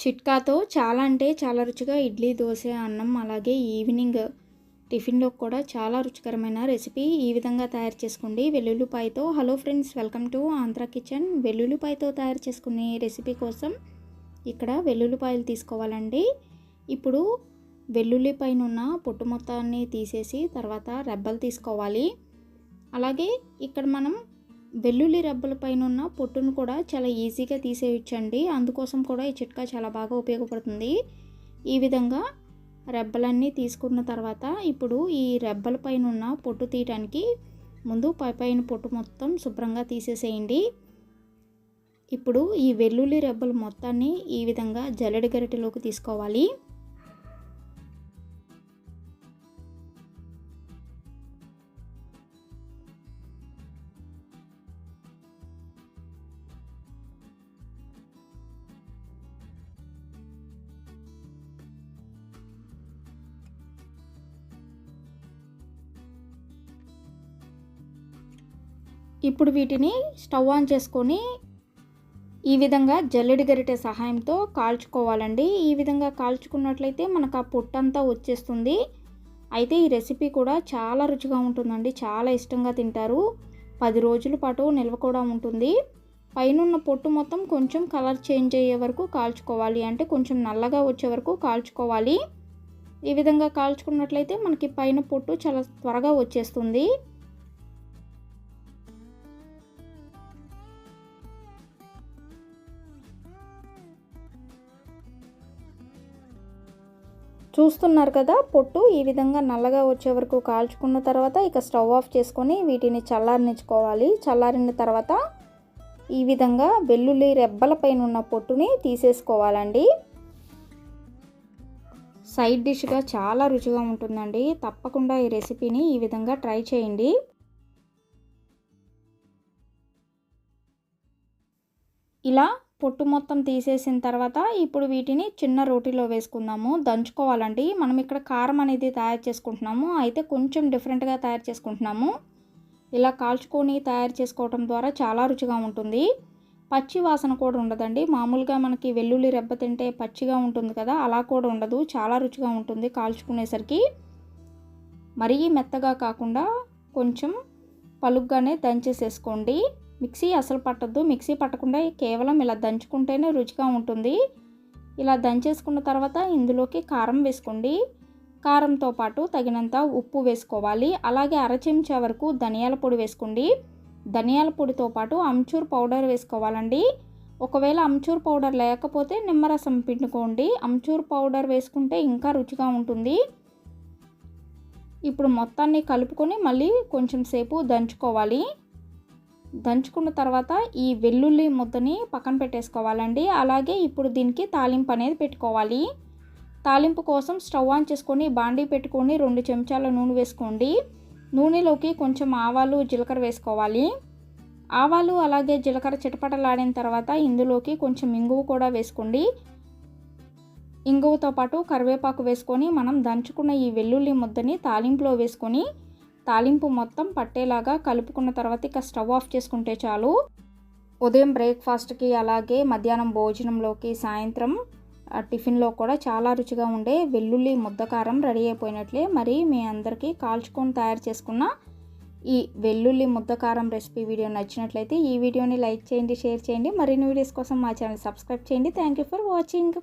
చిట్కాతో చాలా అంటే చాలా రుచిగా ఇడ్లీ దోశ అన్నం అలాగే ఈవినింగ్ టిఫిన్లో కూడా చాలా రుచికరమైన రెసిపీ ఈ విధంగా తయారు చేసుకోండి. వెల్లుల్లిపాయతో hello friends welcome to Andhra kitchen. వెల్లుల్లిపాయతో తయారు చేసుకునే రెసిపీ కోసం ఇక్కడ వెల్లుల్లిపాయలు తీసుకోవాలండి. ఇప్పుడు వెల్లుల్లిపైన ఉన్న పొట్టు మొత్తాన్ని తీసేసి తర్వాత రెబ్బలు తీసుకోవాలి. అలాగే ఇక్కడ మనం వెల్లుల్లి రెబ్బల పైన ఉన్న పొట్టును కూడా చాలా ఈజీగా తీసేయచ్చండి. అందుకోసం కూడా ఈ చిట్కా చాలా బాగా ఉపయోగపడుతుంది. ఈ విధంగా రెబ్బలన్నీ తీసుకున్న తర్వాత ఇప్పుడు ఈ రెబ్బల పైన ఉన్న పొట్టు తీయటానికి ముందు పై పైన పొట్టు మొత్తం శుభ్రంగా తీసేసేయండి. ఇప్పుడు ఈ వెల్లుల్లి రెబ్బలు మొత్తాన్ని ఈ విధంగా జల్లెడ గరిటెలోకి తీసుకోవాలి. ఇప్పుడు వీటిని స్టవ్ ఆన్ చేసుకొని ఈ విధంగా జల్లెడి గరిటె సహాయంతో కాల్చుకోవాలండి. ఈ విధంగా కాల్చుకున్నట్లయితే మనకు ఆ పొట్టంతా వచ్చేస్తుంది. అయితే ఈ రెసిపీ కూడా చాలా రుచిగా ఉంటుందండి. చాలా ఇష్టంగా తింటారు. పది రోజుల పాటు నిల్వ కూడా ఉంటుంది. పైనున్న పొట్టు మొత్తం కొంచెం కలర్ చేంజ్ అయ్యే వరకు కాల్చుకోవాలి. అంటే కొంచెం నల్లగా వచ్చే వరకు కాల్చుకోవాలి. ఈ విధంగా కాల్చుకున్నట్లయితే మనకి పైన పొట్టు చాలా త్వరగా వచ్చేస్తుంది. చూస్తున్నారు కదా పొట్టు ఈ విధంగా నల్లగా వచ్చే వరకు కాల్చుకున్న తర్వాత ఇక స్టవ్ ఆఫ్ చేసుకొని వీటిని చల్లారనిచ్చుకోవాలి. చల్లారిన తర్వాత ఈ విధంగా వెల్లుల్లి రెబ్బల పైన ఉన్న పొట్టుని తీసేసుకోవాలండి. సైడ్ డిష్గా చాలా రుచిగా ఉంటుందండి. తప్పకుండా ఈ రెసిపీని ఈ విధంగా ట్రై చేయండి. ఇలా పొట్టు మొత్తం తీసేసిన తర్వాత ఇప్పుడు వీటిని చిన్న రోటీలో వేసుకుందాము. దంచుకోవాలండి. మనం ఇక్కడ కారం అనేది తయారు చేసుకుంటున్నాము. అయితే కొంచెం డిఫరెంట్గా తయారు చేసుకుంటున్నాము. ఇలా కాల్చుకొని తయారు చేసుకోవడం ద్వారా చాలా రుచిగా ఉంటుంది. పచ్చి వాసన కూడా ఉండదండి. మామూలుగా మనకి వెల్లుల్లి రెబ్బ తింటే పచ్చిగా ఉంటుంది కదా అలా కూడా ఉండదు. చాలా రుచిగా ఉంటుంది కాల్చుకునేసరికి. మరీ మెత్తగా కాకుండా కొంచెం పలుగ్గానే దంచేసేసుకోండి. మిక్సీ అసలు పట్టద్దు. మిక్సీ పట్టకుండా కేవలం ఇలా దంచుకుంటేనే రుచిగా ఉంటుంది. ఇలా దంచేసుకున్న తర్వాత ఇందులోకి కారం వేసుకోండి. కారంతో పాటు తగినంత ఉప్పు వేసుకోవాలి. అలాగే అర చెంచా వరకు ధనియాల పొడి వేసుకోండి. ధనియాల పొడితో పాటు అమ్చూర్ పౌడర్ వేసుకోవాలండి. ఒకవేళ అమ్చూర్ పౌడర్ లేకపోతే నిమ్మరసం పిండుకోండి. అమ్చూర్ పౌడర్ వేసుకుంటే ఇంకా రుచిగా ఉంటుంది. ఇప్పుడు మొత్తాన్ని కలుపుకొని మళ్ళీ కొంచెం సేపు దంచుకోవాలి. దంచుకున్న తర్వాత ఈ వెల్లుల్లి ముద్దని పక్కన పెట్టేసుకోవాలండి. అలాగే ఇప్పుడు దీనికి తాలింపు అనేది పెట్టుకోవాలి. తాలింపు కోసం స్టవ్ ఆన్ చేసుకొని బాండీ పెట్టుకొని రెండు చెంచాల నూనె వేసుకోండి. నూనెలోకి కొంచెం ఆవాలు జీలకర్ర వేసుకోవాలి. ఆవాలు అలాగే జీలకర్ర చిటపటలాడిన తర్వాత ఇందులోకి కొంచెం ఇంగువ కూడా వేసుకోండి. ఇంగువతో పాటు కరివేపాకు వేసుకొని మనం దంచుకున్న ఈ వెల్లుల్లి ముద్దని తాలింపులో వేసుకొని తాలింపు మొత్తం పట్టేలాగా కలుపుకున్న తర్వాత ఇక స్టవ్ ఆఫ్ చేసుకుంటే చాలు. ఉదయం బ్రేక్ఫాస్ట్కి అలాగే మధ్యాహ్నం భోజనంలోకి సాయంత్రం టిఫిన్లో కూడా చాలా రుచిగా ఉండే వెల్లుల్లి ముద్దకారం రెడీ అయిపోయినట్లే. మరి మీ అందరికీ కాల్చుకొని తయారు చేసుకున్న ఈ వెల్లుల్లి ముద్దకారం రెసిపీ వీడియో నచ్చినట్లయితే ఈ వీడియోని లైక్ చేయండి షేర్ చేయండి. మరిన్ని వీడియోస్ కోసం మా ఛానల్ సబ్స్క్రైబ్ చేయండి. Thank you for watching.